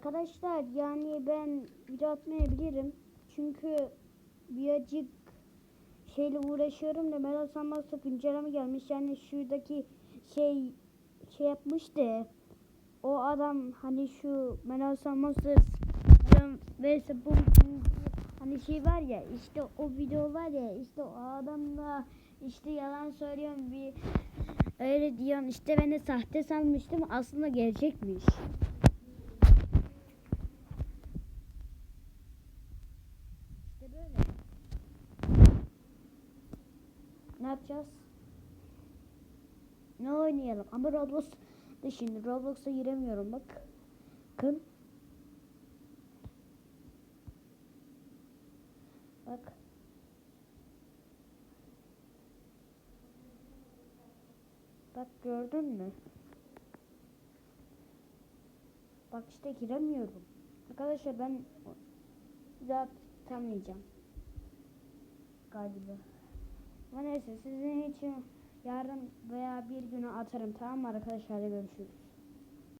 Arkadaşlar yani ben video atmayabilirim. Çünkü birazcık şeyle uğraşıyorum da Meral Sanmaz'da güncelleme gelmiş. Yani şuradaki şey şey yapmıştı. O adam hani şu Meral Sanmaz'da Neyse bu hani şey var ya işte o video var ya işte o adamla işte yalan söylüyorum bir öyle diyorsun işte ben de sahte sanmıştım aslında gerçekmiş. Böyle. Ne yapacağız? Ne oynayalım? Ama Roblox da şimdi Roblox'a giremiyorum bak. Bakın. Bak. Bak gördün mü? Bak işte giremiyorum. Arkadaşlar ben zaten tanıyacağım. Galiba. Ama neyse sizin için yarın veya bir günü atarım tamam mı arkadaşlar? Görüşürüz.